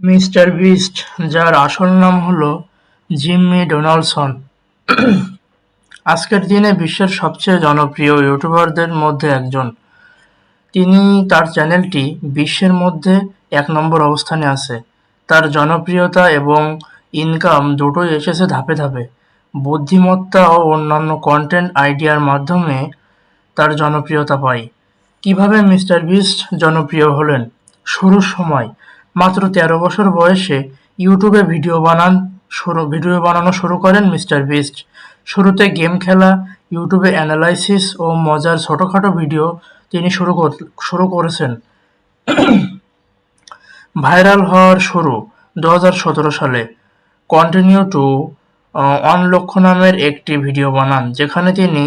Mister beast, যার আসল নাম হলো জিম্মি ডোনাল্ডসন আজকের দিনে বিশ্বের সবচেয়ে জনপ্রিয় ইউটিউবারদের মধ্যে একজন। তিনি তার চ্যানেলটি বিশ্বের মধ্যে এক নম্বর অবস্থানে আছে। তার জনপ্রিয়তা এবং ইনকাম দুটোই এসেছে ধাপে ধাপে। বুদ্ধিমত্তা ও অন্যান্য কন্টেন্ট আইডিয়ার মাধ্যমে তার জনপ্রিয়তা পায়। কীভাবে মিস্টার বিস্ট জনপ্রিয় হলেন? শুরুর সময় মাত্র তেরো বছর বয়সে ইউটিউবে ভিডিও বানান শুরু, ভিডিও বানানো শুরু করেন মিস্টার বিস্ট। শুরুতে গেম খেলা, ইউটিউবে অ্যানালাইসিস ও মজার ছোটোখাটো ভিডিও তিনি শুরু শুরু করেছেন। ভাইরাল হওয়ার শুরু দু হাজার সতেরো সালে। কন্টিনিউ টু অন লক্ষ নামের একটি ভিডিও বানান, যেখানে তিনি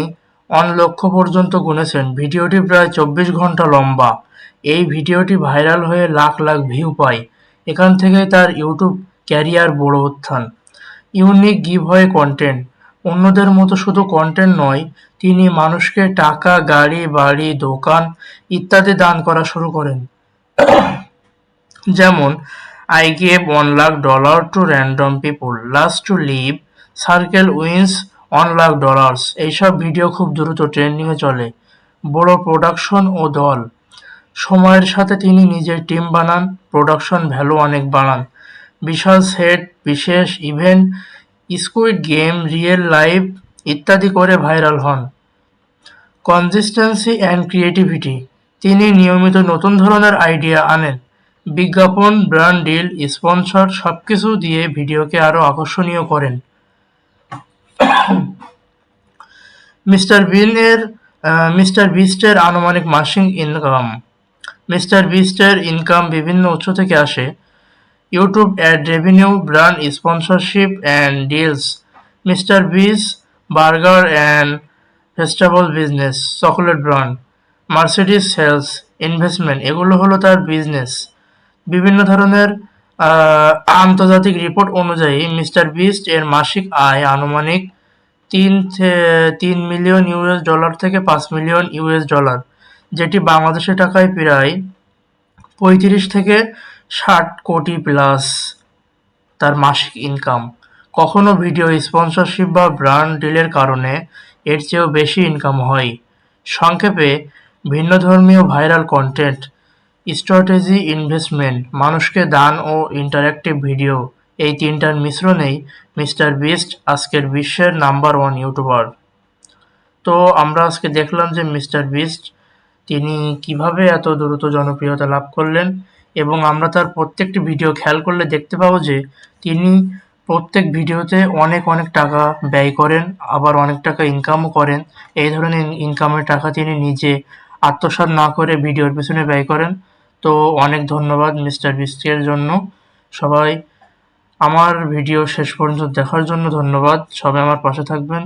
অন লক্ষ পর্যন্ত গুনেছেন। ভিডিওটি প্রায় চব্বিশ ঘণ্টা লম্বা। এই ভিডিওটি ভাইরাল হয়ে লাখ লাখ ভিউ পায়। এখান থেকেই তার ইউটিউব ক্যারিয়ার বড় উত্থান। Unique giveaway content. অন্যদের মতো শুধু কন্টেন্ট নয়, তিনি মানুষকে টাকা, গাড়ি, বাড়ি, দোকান ইত্যাদি দান করা শুরু করেন। যেমন, I gave one lakh dollar to random people last to leave, circle wins one lakh dollars. এইসব ভিডিও খুব দ্রুত ট্রেন্ডিংয়ে চলে। বড় প্রোডাকশন ও দল। সময়ের সাথে তিনি নিজের টিম বানান প্রোডাকশন ভ্যালু অনেক বাড়ান। বিশাল সেট বিশেষ event squid game real life ইত্যাদি করে ভাইরাল হন। কনসিস্টেন্সি অ্যান্ড ক্রিয়েটিভিটি তিনি নিয়মিত নতুন ধরনের আইডিয়া আনেন। বিজ্ঞাপন ব্র্যান্ড ডিল স্পন্সর সব কিছু দিয়ে ভিডিওকে আরও আকর্ষণীয় করেন। মিস্টার বিনের মিস্টার বিস্টের আনুমানিক মাসিক ইনকাম মিস্টার বিস্টের ইনকাম বিভিন্ন উৎস থেকে আসে। YouTube ad revenue, brand sponsorship and deals. Mister Beast, burger and vegetable business, chocolate brand. Mercedes sales investment, এগুলো হলো তার বিজনেস। বিভিন্ন ধরনের আন্তর্জাতিক রিপোর্ট অনুযায়ী মিস্টার বিস্ট এর মাসিক আয় আনুমানিক তিন তিন মিলিয়ন ইউএস ডলার থেকে পাঁচ মিলিয়ন ইউএস ডলার যেটি বাংলাদেশের টাকায় প্রায় পঁয়ত্রিশ থেকে ষাট কোটি প্লাস তার মাসিক ইনকাম কখনো ভিডিও স্পন্সরশিপ বা ব্র্যান্ড ডিলের কারণে এর চেয়েও বেশি ইনকাম হয়। সংক্ষেপে ভিন্ন ধর্মীয় ভাইরাল কন্টেন্ট স্ট্র্যাটেজি ইনভেস্টমেন্ট মানুষকে দান ও ইন্টারঅ্যাক্টিভ ভিডিও এই তিনটার মিশ্রণেই মিস্টার বিস্ট আজকের বিশ্বের নাম্বার ওয়ান ইউটিউবার তো আমরা আজকে দেখলাম যে মিস্টার বিস্ট তিনি কীভাবে এত দ্রুত জনপ্রিয়তা লাভ করলেন এবং আমরা তার প্রত্যেকটি ভিডিও খেয়াল করলে দেখতে পাবো যে তিনি প্রত্যেক ভিডিওতে অনেক অনেক টাকা ব্যয় করেন, আবার অনেক টাকা ইনকামও করেন। এই ধরনের ইনকামের টাকা তিনি নিজে আত্মসাৎ না করে ভিডিওর পেছনে ব্যয় করেন। তো অনেক ধন্যবাদ মিস্টার বিস্টের জন্য। সবাই, আমার ভিডিও শেষ পর্যন্ত দেখার জন্য ধন্যবাদ। সবাই আমার পাশে থাকবেন।